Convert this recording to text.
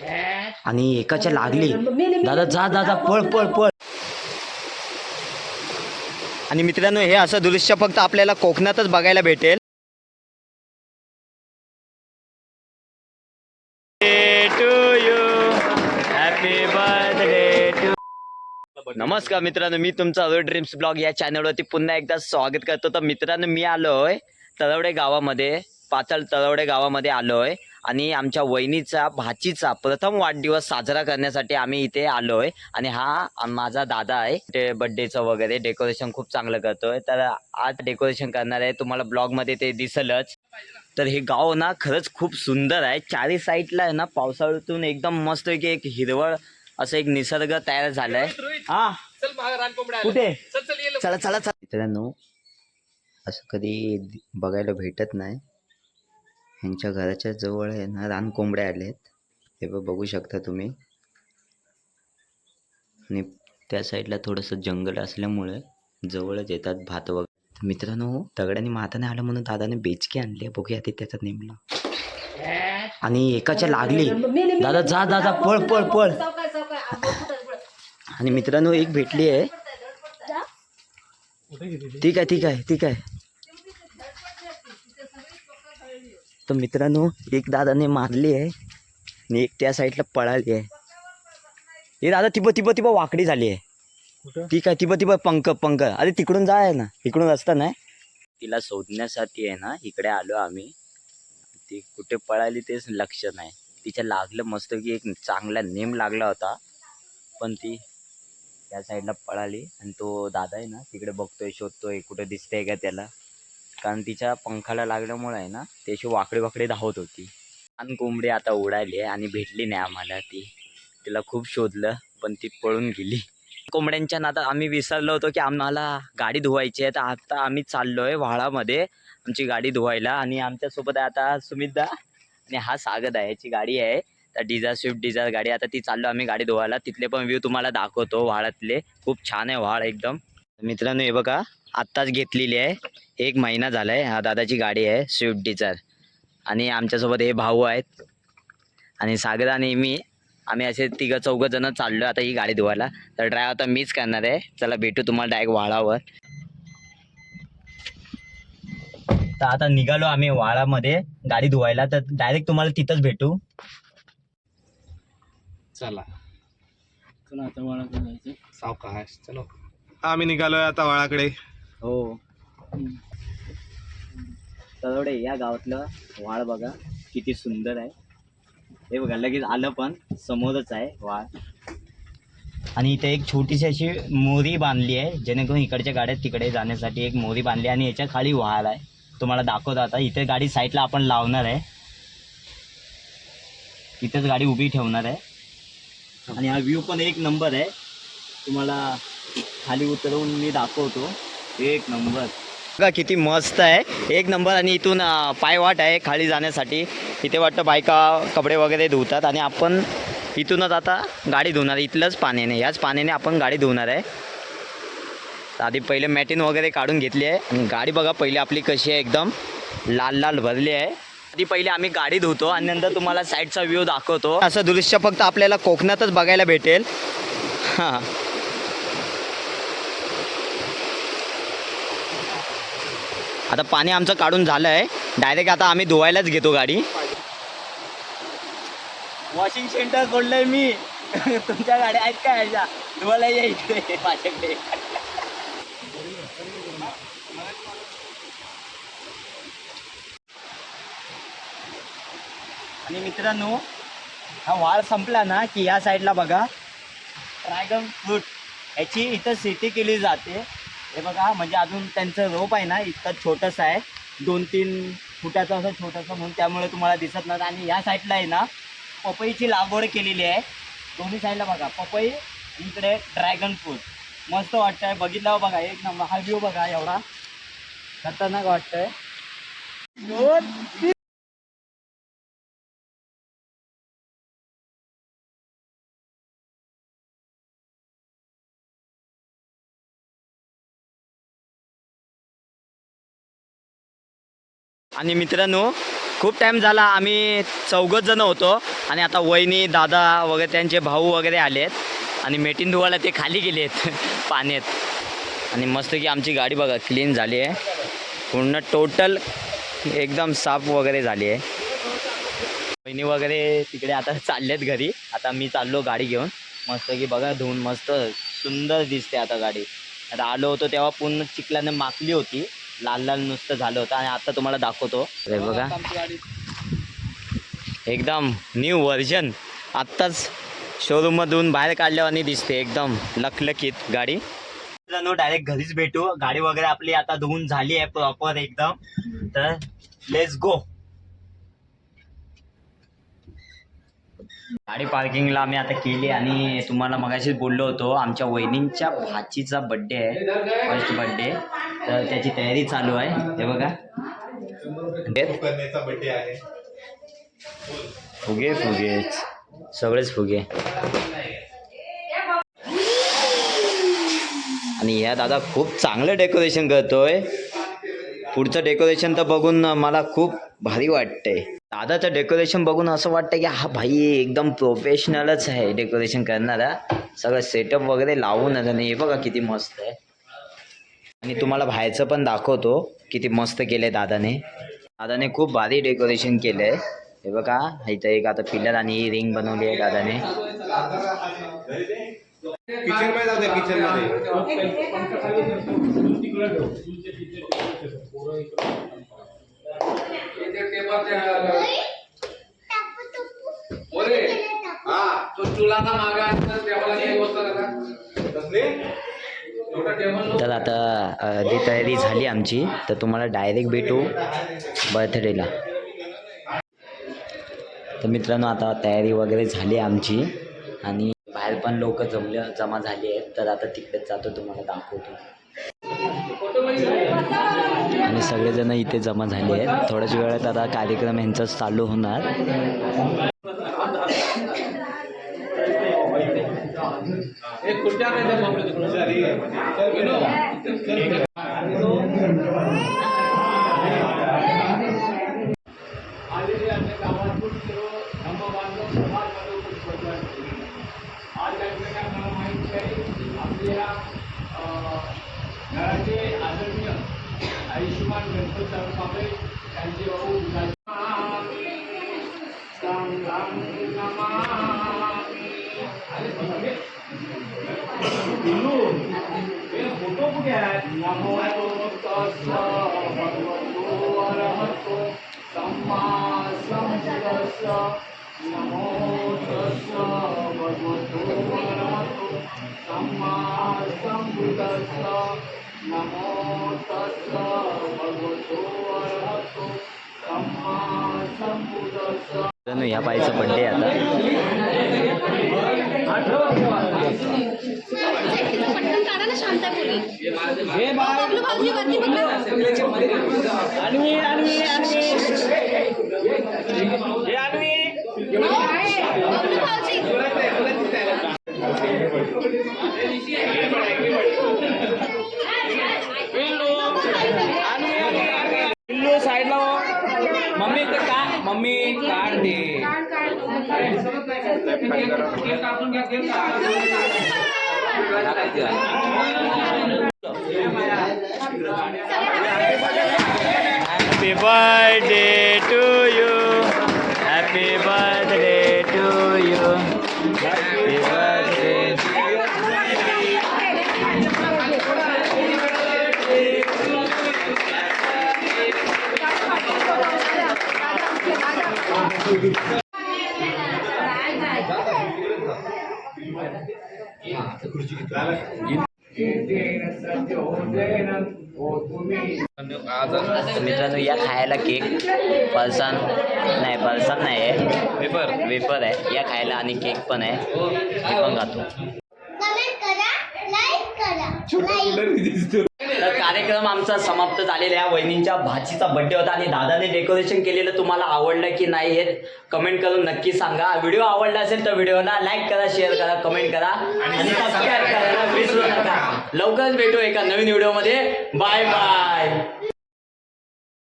आणि एकाच्या लागली. दादा जा दादा पळ पळ पळ. आणि मित्रांनो हे असं दृश्य फक्त आपल्याला कोकणातच बघायला भेटेल. नमस्कार मित्रांनो मी तुमचा अवे ड्रीम्स ब्लॉग या चॅनलवरती पुन्हा एकदा स्वागत करतो. तर मित्रांनो मी आलोय तळवडे गावामध्ये पाचल तळवडे गावामध्ये आलोय. आणि आमच्या वहिनीचा भाचीचा प्रथम वाढदिवस साजरा करण्यासाठी आम्ही इथे आलोय. आणि हा माझा दादा आहे. ते बर्थडेचं वगैरे डेकोरेशन खूप चांगलं करतोय. तर आज डेकोरेशन करणार आहे. तुम्हाला ब्लॉगमध्ये ते दिसलंच. तर हे गाव ना खरंच खूप सुंदर आहे. चारी साईडला आहे ना पावसाळ्यातून एकदम मस्त की एक हिरवळ असं एक निसर्ग तयार झालाय. हा. कुठे? चल चल. चला. मित्रांनो असं कधी बघायला भेटत नाही. ह्यांच्या घराच्या जवळ आहे ना रान कोंबड्या आहेत हे बघू शकता तुम्ही. आणि त्या साईडला थोडंसं जंगल असल्यामुळे जवळच येतात भात वगैरे. मित्रांनो दगडाने माताने आलं म्हणून दादाने बेचकी आणली. बघूया ते त्याचा नेमला. आणि एकाच्या लागली. दादा जा दादा पळ पळ पळ. आणि मित्रांनो एक भेटली आहे. ठीक आहे ठीक आहे ठीक आहे. तर मित्रांनो एक दादाने मारली आहे आणि एक त्या साईडला पळाली आहे. हे दादा तिबं तिबं तिबं वाकडी झाली आहे. ठीक आहे तिबं तिबं पंख पंख. अरे तिकडून जा आहे ना इकडून रस्ता नाही तिला शोधण्यासाठी आहे ना इकडे आलो आम्ही. ती कुठे पळाली तेच लक्ष नाही. तिच्या लागलं मस्त की एक चांगला नेम लागला होता. पण ती त्या साईडला पळाली आणि तो दादा आहे ना तिकडे बघतोय शोधतोय कुठे दिसतंय का त्याला. कारण तिच्या पंखाला लागल्यामुळे आहे ना ते अशी वाकडे वाकडे धावत होती. आणि कोंबडी आता उडाली आहे आणि भेटली नाही आम्हाला ती. तिला खूप शोधलं पण ती पळून गेली. कोंबड्यांच्या नाता आम्ही विसरलो होतो की आम्हाला गाडी धुवायची आहे. तर आता आम्ही चाललोय व्हाळामध्ये आमची गाडी धुवायला आणि आमच्यासोबत आहे आता सुमितदा आणि हा सागद आहे याची गाडी आहे. तर डिझायर स्विफ्ट डिझायर गाडी आता ती चाललो आम्ही गाडी धुवायला. तिथले पण व्ह्यू तुम्हाला दाखवतो व्हाळातले खूप छान आहे व्हाळ एकदम. मित्रांनो हे बघा. आत्ताच घेतलेली आहे. एक महिना झाला आहे हा दादाची गाडी आहे स्विफ्ट डिझायर आणि आमच्यासोबत हे भाऊ आहेत. आणि सागर आणि मी आम्ही असे तिघं चौघं जण चाललो आता ही गाडी धुवायला. तर ड्रायव्ह आता मीच करणार आहे. चला भेटू तुम्हाला डायरेक्ट व्हाळावर तर आता निघालो आम्ही वाळामध्ये गाडी धुवायला. तर डायरेक्ट तुम्हाला तिथंच भेटू. चला. चला आता जायचं सावकाश चलो. आम्ही निघालोय आता वाळाकडे. हो. तळवडे या गावातलं वाळ बघा किती सुंदर आहे. हे बघा लगेच आलं पण समोरच आहे वाळ. आणि इथे एक छोटीशी अशी मोरी बांधली आहे जेणेकरून इकडच्या गाड्या तिकडे जाण्यासाठी एक मोरी बांधली आणि याच्या खाली वाळ आहे. तुम्हाला दाखवतो आता इथे गाडी साईडला आपण लावणार आहे. इथेच गाडी उभी ठेवणार आहे. आणि हा व्ह्यू पण एक नंबर आहे. तुम्हाला खाली उतरवून मी दाखवतो. एक नंबर. बघा किती मस्त आहे. एक नंबर आणि इथून पायवाट आहे खाली जाण्यासाठी. इथे वाटतं बायका कपडे वगैरे धुतात आणि आपण इथूनच आता गाडी धुणार. इथलंच पाण्याने. याच पाण्याने आपण गाडी धुणार आहे. आधी पहिले मॅटिन वगैरे काढून घेतली आहे. आणि गाडी बघा पहिली आपली कशी आहे एकदम. लाल लाल भरली आहे. आधी पहिले आम्ही गाडी धुतो आणि नंतर तुम्हाला साईडचा व्ह्यू दाखवतो. असं दृश्य फक्त आपल्याला कोकणातच बघायला भेटेल. हां. आता पाणी आमचं काढून झालं आहे डायरेक्ट आता आम्ही धुवायलाच घेतो गाडी. वॉशिंग सेंटर सोडलंय मी. तुमच्या गाड्या आहेत का ह्याच्या धुवायला या इकडे. माझ्याकडे आणि मित्रांनो हा वाळ संपला ना की या साईडला बघा. ड्रॅगन फ्रूट याची इथं शेती केली जाते. हे बघा म्हणजे अजून त्यांचं रोप आहे ना इतकं छोटंसं आहे. दोन तीन फुटाचं असं छोटंसं म्हणून त्यामुळे तुम्हाला दिसत नाही. आणि या साईडला आहे ना पपईची लागवड केलेली आहे. दोन्ही साईडला बघा पपई इकडे ड्रॅगन फ्रूट मस्त वाटतंय. बघितलं बघा एक नंबर हा व्ह्यू बघा एवढा. खतरनाक वाटतंय. आणि मित्रांनो खूप टाईम झाला आम्ही चौघच जण होतो. आणि आता वहिनी दादा वगैरे त्यांचे भाऊ वगैरे आलेत. आणि मेटीन धुवायला ते खाली गेलेत पाण्यात. आणि मस्त की आमची गाडी बघा क्लीन झाली आहे. पूर्ण टोटल एकदम साफ वगैरे झाली आहे. बहिणी वगैरे तिकडे आता चालल्यात घरी. आता मी चाललो गाडी घेऊन. मस्त की बघा धुवून मस्त सुंदर दिसते आता गाडी. आता आलो होतो तेव्हा पूर्ण चिखल्यानं माकली होती. लाल लाल नुसतं झालं होतं आणि आता तुम्हाला दाखवतो. अरे बघा. एकदम न्यू व्हर्जन आत्ताच शोरूममधून बाहेर काढल्यावानी दिसते एकदम लखलखीत गाडी. मित्रांनो डायरेक्ट घरीच भेटू. गाडी वगैरे आपली आता धुवून झाली आहे प्रॉपर एकदम. तर लेट्स गो गाडी पार्किंगला आम्ही आता केली आणि तुम्हाला मगाशीच बोललो होतो आमच्या वहिनींच्या भाचीचा बड्डे आहे फर्स्ट बड्डे तर त्याची तयारी चालू आहे हे बघा. फुगे. फुगेच सगळेच फुगे. आणि ह्या दादा खूप चांगलं डेकोरेशन करतोय. पुढचं डेकोरेशन तर बघून मला खूप भारी वाटतंय. दादाचं डेकोरेशन बघून असं वाटतं की हा भाई एकदम प्रोफेशनलच आहे डेकोरेशन करणारा. सगळं सेटअप वगैरे लावूनच आणि हे बघा किती मस्त आहे. आणि तुम्हाला बाहेरचं पण दाखवतो किती मस्त केलंय दादाने. दादाने खूप भारी डेकोरेशन केलंय. हे बघा इथं एक आता पिलर आणि रिंग बनवली आहे दादाने. तर आता जी तयारी झाली आमची तर तुम्हाला डायरेक्ट भेटू बर्थडेला तर मित्रांनो आता तयारी वगैरे झाली आमची आणि बाहेर पण लोक जमले जमा झाली आहेत. तर आता तिकडेच जातो तुम्हाला दाखवतो. आणि सगळेजण इथे जमा झाले आहेत. थोड्याच वेळात आता कार्यक्रम यांचाच चालू होणार. एक संघं नमामि. अरे बघा, पिल्लू, हे फोटो कुठे आहेत नमो तस्स भगवतो अरहतो सम्मा संबुद्धस्स नमो तस्स भगवतो अरहतो सम्मा संबुद्धस्स नमो तस्स भगवतो अरहतो सम्मा संबुद्धस्स मित्रांनो ह्या बाईचा बड्डे आता. पटकन मम्मी ते का मम्मी काढ दे Happy birthday to you. Happy birthday to you. Happy मित्रांनो या खायला केक फरसाण नाही फरसाण नाही आहे. वेपर वेपर आहे. या खायला आणि केक पण आहे. मी पण खातो. कमेंट करा कार्यक्रम आमचा समाप्त झालेला आहे. वहिनींच्या भाचीचा बर्थडे होता आणि दादाने डेकोरेशन केलेलं तुम्हाला आवडलं की नाही हे कमेंट करून नक्की सांगा. व्हिडिओ आवडला असेल तर व्हिडिओला लाईक करा शेअर करा कमेंट करा. आणि सबस्क्राईब करायला विसरू नका. लवकरच भेटू एका नवीन व्हिडिओमध्ये बाय बाय